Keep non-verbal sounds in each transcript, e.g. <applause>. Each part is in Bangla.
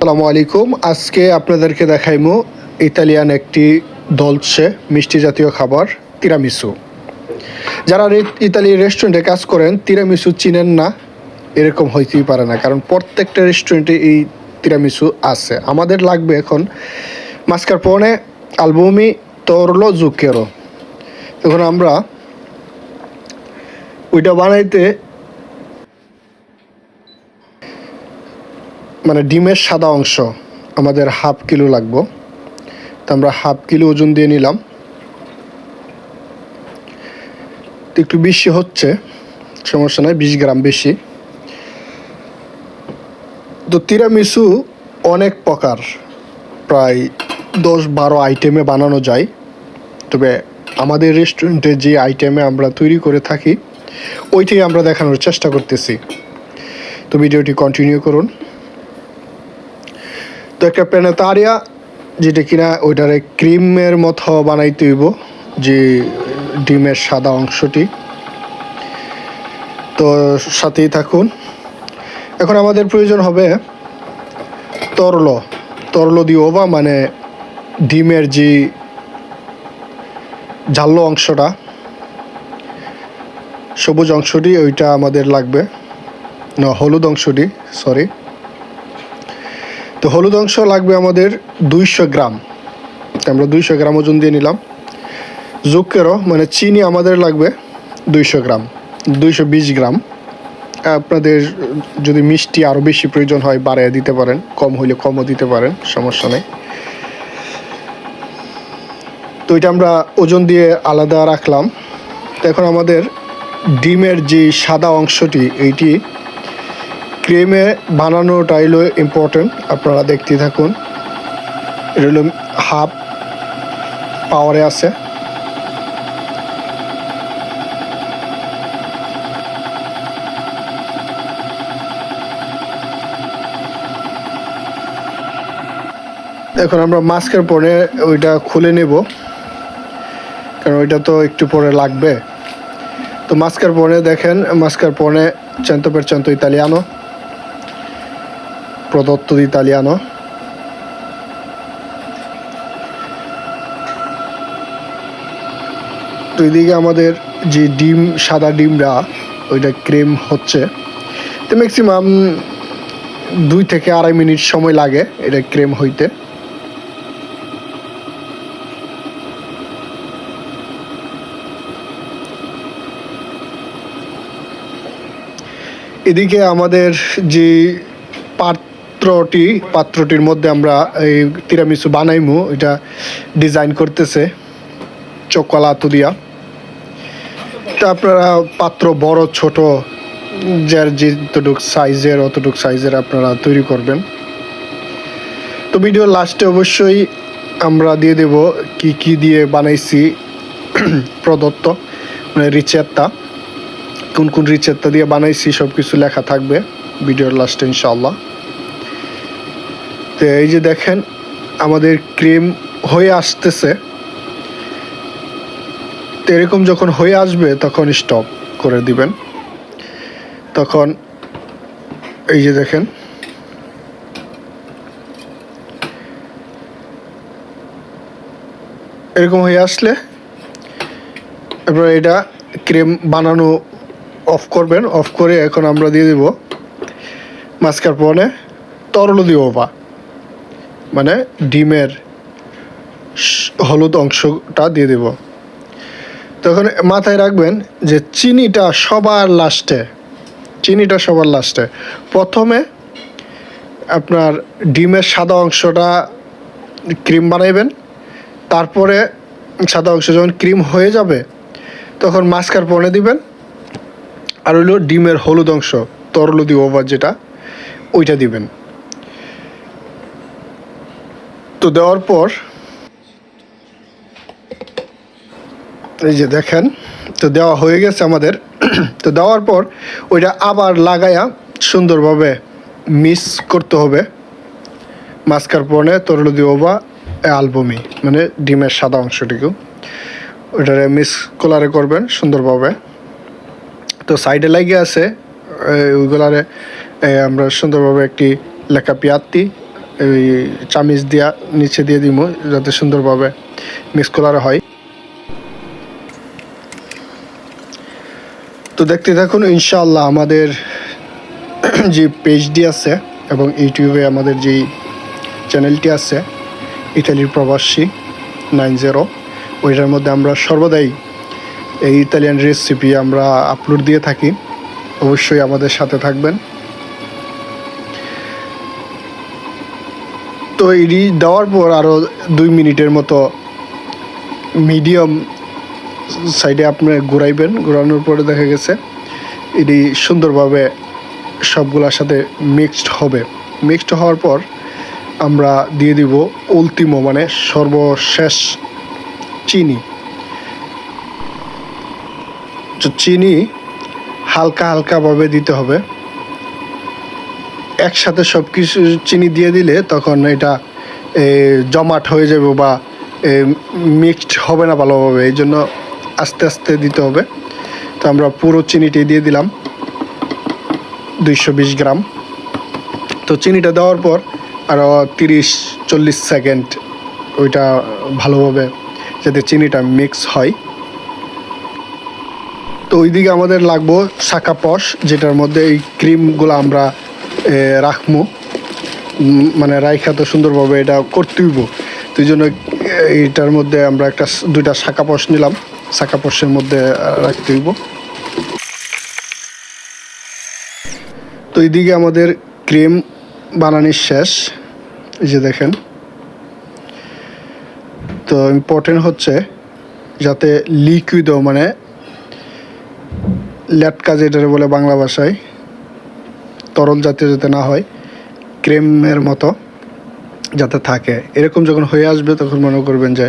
আসসালামু আলাইকুম। আজকে আপনাদেরকে দেখাইমু ইতালিয়ান একটি দলছে মিষ্টি জাতীয় খাবার তিরামিসু যারা ইতালি রেস্টুরেন্টে কাজ করেন তিরামিসু চিনেন না, এরকম হইতেই পারে না। কারণ প্রত্যেকটা রেস্টুরেন্টে এই তিরামিসু আছে। আমাদের লাগবে এখন মাস্কার মাস্কারপোনে আলবুমি তরলো জুকেরো এখন আমরা ওইটা বানাইতে মানে ডিমের সাদা অংশ, আমাদের হাফ কিলো লাগবো। তো আমরা হাফ কিলো ওজন দিয়ে নিলাম। একটু বেশি হচ্ছে, সমস্যা নয় বিশ গ্রাম বেশি। তো তিরামিসু অনেক প্রকার, প্রায় দশ বারো আইটেমে বানানো যায়। তবে আমাদের রেস্টুরেন্টে যে আইটেমে আমরা তৈরি করে থাকি, ওইটাই আমরা দেখানোর চেষ্টা করতেছি। তো ভিডিওটি কন্টিনিউ করুন। তো একটা প্যানেতারিয়া যেটা কিনা ওইটারে ক্রিমের মতো বানাইতে হইব যে ডিমের সাদা অংশটি। তো সাথেই থাকুন। এখন আমাদের প্রয়োজন হবে তরল। তরল দিব বা মানে ডিমের যে ঝাল্লো অংশটা, সবুজ অংশটি, ওইটা আমাদের লাগবে। না, হলুদ অংশটি সরি তো হলুদ অংশ লাগবে আমাদের দুইশো গ্রাম। আমরা দুইশো গ্রাম ওজন দিয়ে নিলাম। জুকেরও মানে চিনি আমাদের লাগবে দুইশো গ্রাম, দুইশো বিশ গ্রাম। আপনাদের যদি মিষ্টি আরও বেশি প্রয়োজন হয় বাড়িয়ে দিতে পারেন, কম হইলে কমও দিতে পারেন, সমস্যা নেই। তো এটা আমরা ওজন দিয়ে আলাদা রাখলাম। তো এখন আমাদের ডিমের যে সাদা অংশটি, এইটি ক্রিমে বানানোটা হলো ইম্পর্টেন্ট আপনারা দেখতে থাকুন। এটা হাফ পাওয়ারে আছে। এখন আমরা মাস্কের পরে ওইটা খুলে নেব, কারণ ওইটা তো একটু পরে লাগবে। তো মাস্কার পরে দেখেন মাস্কার পরে per cento italiano prodotto italiano তো এদিকে আমাদের যে ডিম, সাদা ডিমটা ওইটা ক্রেম হচ্ছে। তো ম্যাক্সিমাম দুই থেকে আড়াই মিনিট সময় লাগে এটা ক্রেম হইতে। এদিকে আমাদের যে পাত্রটি, পাত্রটির মধ্যে আমরা এই তিরামিসু বানাইমু, এটা ডিজাইন করতেছে চকলাতো দিয়া তা আপনারা পাত্র বড়, ছোট, যার যতটুক সাইজের অতটুক সাইজের আপনারা তৈরি করবেন। তো ভিডিও লাস্টে অবশ্যই আমরা দিয়ে দেব কি কি দিয়ে বানাইছি প্রদত্ত মানে রিচেত্তা। কোন কোন রিচেত্তা দিয়ে বানাইছি সব কিছু লেখা থাকবে ভিডিওর লাস্টে ইনশাল্লাহ তো এই যে দেখেন, আমাদের ক্রিম হয়ে আসতেছে। তো এরকম যখন হয়ে আসবে, তখন স্টপ করে দিবেন। তখন এই যে দেখেন, এরকম হয়ে আসলে এবার এটা ক্রিম বানানো অফ করবেন। অফ করে এখন আমরা দিয়ে দেব মাস্কারপনে তরল দিব বা মানে ডিমের হলুদ অংশটা দিয়ে দেব। তখন মাথায় রাখবেন যে চিনিটা সবার লাস্টে চিনিটা সবার লাস্টে প্রথমে আপনার ডিমের সাদা অংশটা ক্রিম বানাইবেন, তারপরে সাদা অংশ যখন ক্রিম হয়ে যাবে, তখন মাস্কার পনে দিবেন, আর হইল ডিমের হলুদ অংশ তরল দিব ওভার যেটা, ওইটা দিবেন। তো দেওয়ার পর, এই যে দেখেন, তো দেওয়া হয়ে গেছে আমাদের। <clears throat> তো দেওয়ার পর ওইটা আবার লাগায়া সুন্দরভাবে মিস করতে হবে। মাস্কারপনে তরল দিব বা অ্যালবমি মানে ডিমের সাদা অংশটিকেও। ওইটারে মিস কলারে করবেন সুন্দরভাবে। তো সাইডে লাগিয়ে আছে ওইগুলারে আমরা সুন্দরভাবে একটি লেখা পিয়াত্তি এই চামিচ দিয়া নিচে দিয়ে দিব যাতে সুন্দরভাবে মিক্স করা হয়। তো দেখতে থাকুন, ইনশাআল্লাহ আমাদের <clears throat> যে পেজটি আছে এবং ইউটিউবে আমাদের যেই চ্যানেলটি আছে ইটালির প্রবাসী নাইন জিরো, ওইটার মধ্যে আমরা সর্বদাই এই ইতালিয়ান রেসিপি আমরা আপলোড দিয়ে থাকি। অবশ্যই আমাদের সাথে থাকবেন। তো এটি দেওয়ার পর আরও দুই মিনিটের মতো মিডিয়াম সাইডে আপনি ঘুরাইবেন। ঘোরানোর পরে দেখা গেছে, এটি সুন্দরভাবে সবগুলোর সাথে মিক্সড হবে। মিক্সড হওয়ার পর আমরা দিয়ে দিব উলতিমো মানে সর্বশেষ চিনি। চিনি হালকা হালকাভাবে দিতে হবে। একসাথে সব কিছু চিনি দিয়ে দিলে তখন এটা জমাট হয়ে যাবে বা মিক্সড হবে না ভালোভাবে, এই জন্য আস্তে আস্তে দিতে হবে। তো আমরা পুরো চিনিটি দিয়ে দিলাম, দুইশো বিশ গ্রাম। তো চিনিটা দেওয়ার পর আরও তিরিশ, চল্লিশ সেকেন্ড ওইটা ভালোভাবে যাতে চিনিটা মিক্স হয়। তো ওইদিকে আমাদের লাগবো শাখা পশ, যেটার মধ্যে এই ক্রিমগুলো আমরা রাখব মানে রাইখা তো সুন্দরভাবে এটা করতে হইব তো জন্য এইটার মধ্যে আমরা একটা দুইটা শাখা পশ নিলাম। শাখা পশের মধ্যে রাখতে হইব তো এইদিকে আমাদের ক্রিম বানানোর শেষ। এই যে দেখেন। তো ইম্পর্টেন্ট হচ্ছে যাতে লিকুইডও মানে ল্যাটকা যেটা বলে বাংলা ভাষায়। তরল জাতীয় যাতে না হয়, ক্রেমের মতো যাতে থাকে। এরকম যখন হয়ে আসবে তখন মনে করবেন যে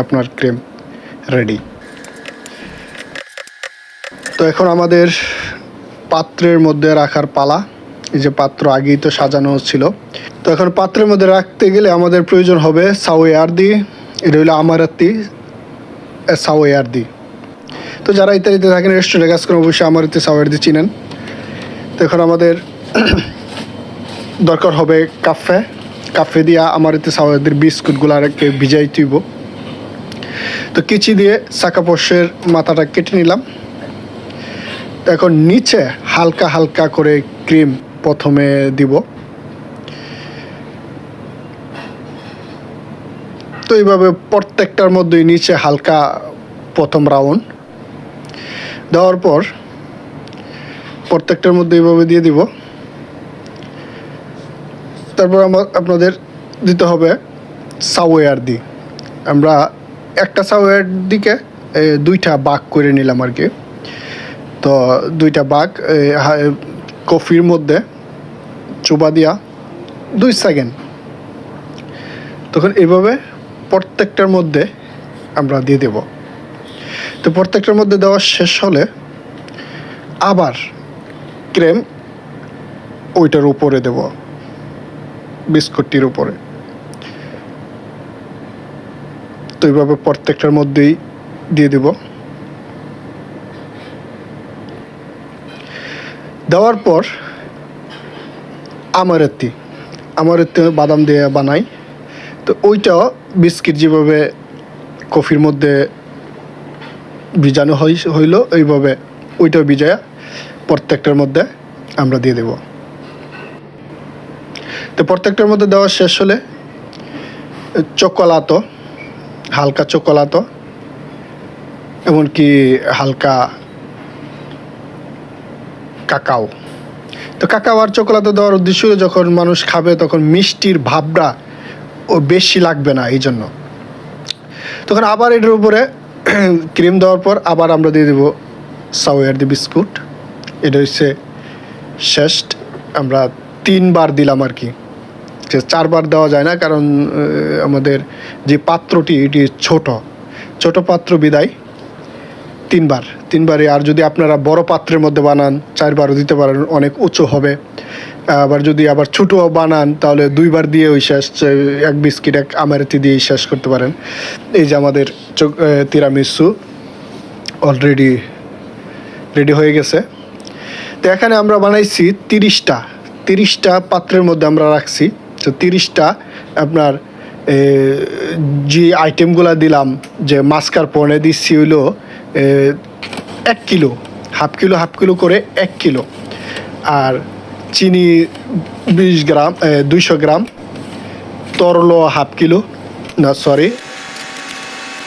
আপনার ক্রেম রেডি তো এখন আমাদের পাত্রের মধ্যে রাখার পালা। এই যে পাত্র আগেই তো সাজানো ছিল। তো এখন পাত্রের মধ্যে রাখতে গেলে আমাদের প্রয়োজন হবে সাওয়ে আরদি এটা হলো আমারাত্তি সাওয়ে আরদি তো যারা ইত্যাদিতে থাকেন রেস্টুরেন্টে কাজ করেন, অবশ্যই আমারাত্তি সাওয়ে আরদি চিনেন। তো এখন আমাদের <clears throat> দরকার হবে কাফে। কাফে দিয়া আমার এতে সাওয়াদের বিস্কুটগুলো আরেককে ভিজাই তুইব। তো কিচি দিয়ে সাকাপোষের মাথাটা কেটে নিলাম। এখন নিচে হালকা হালকা করে ক্রিম প্রথমে দিব। তো এইভাবে প্রত্যেকটার মধ্যেই নিচে হালকা প্রথম রাউন্ড। দেওয়ার পর প্রত্যেকটার মধ্যে এইভাবে দিয়ে দিব। তারপর আমার আপনাদের দিতে হবে সাওয়ার দি। আমরা একটা সাওয়ার দিকে দুইটা বাঘ করে নিলাম আর কি। তো দুইটা বাঘ কফির মধ্যে চুবা দিয়া দুই সেকেন্ড। তখন এইভাবে প্রত্যেকটার মধ্যে আমরা দিয়ে দেব। তো প্রত্যেকটার মধ্যে দেওয়া শেষ হলে আবার ক্রেম ওইটার উপরে দেব। বিস্কুটটির উপরে। তো এইভাবে প্রত্যেকটার মধ্যেই দিয়ে দেব। দেওয়ার পর আমারত্তি আমারত্তি বাদাম দিয়ে বানাই। তো ওইটাও বিস্কিট যেভাবে কফির মধ্যে ভিজানো হই, হইল, এইভাবে ওইটাও ভিজায়া প্রত্যেকটার মধ্যে আমরা দিয়ে দেব। তো প্রত্যেকটার মধ্যে দেওয়া শেষ হলে চকোলাতো, হালকা চকোলাতো, এমনকি হালকা কাকাও। তো কাকাও আর চকোলাতো দেওয়ার উদ্দেশ্য যখন মানুষ খাবে তখন মিষ্টির ভাবটা ও বেশি লাগবে না এই জন্য তখন আবার এটার উপরে ক্রিম দেওয়ার পর আবার আমরা দিয়ে দেবো সাওয়ার দি বিস্কুট এটা হচ্ছে শেষ আমরা তিনবার দিলাম আর কি। চারবার দেওয়া যায় না, কারণ আমাদের যে পাত্রটি, এটি ছোট। ছোট পাত্র বিদায়, তিনবার। তিনবারে আর যদি আপনারা বড় পাত্রের মধ্যে বানান, চারবারও দিতে পারেন, অনেক উঁচু হবে। আবার যদি আবার ছোটো বানান, তাহলে দুইবার দিয়ে ওই শেষ এক বিস্কিট, এক আমারতি দিয়ে শেষ করতে পারেন। এই যে আমাদের চোখ তিরামিসু অলরেডি রেডি হয়ে গেছে। তো এখানে আমরা বানাইছি তিরিশটা। তিরিশটা পাত্রের মধ্যে আমরা রাখছি। তো তিরিশটা আপনার যে আইটেমগুলো দিলাম, যে মাস্কার পনে দিচ্ছি হইল এক kilo, half kilo half kilo করে এক কিলো। আর চিনি বিশ গ্রাম দুইশো গ্রাম, তরল হাফ কিলো, না সরি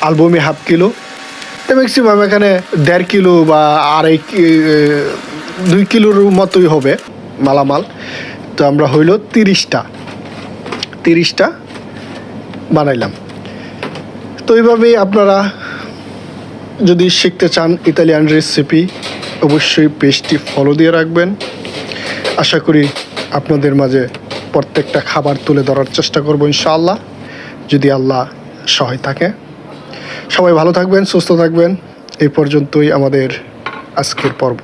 আলবমি হাফ কিলো। ম্যাক্সিমাম এখানে দেড় কিলো বা আড়াই দুই কিলোর মতোই হবে মালামাল। তো আমরা হইল তিরিশটা। তিরিশটা বানাইলাম। তো এইভাবেই আপনারা যদি শিখতে চান ইতালিয়ান রেসিপি অবশ্যই পেজটি ফলো দিয়ে রাখবেন। আশা করি আপনাদের মাঝে প্রত্যেকটা খাবার তুলে ধরার চেষ্টা করব ইনশাআল্লাহ, যদি আল্লাহ সহায় থাকে। সবাই ভালো থাকবেন, সুস্থ থাকবেন। এই পর্যন্তই আমাদের আজকের পর্ব।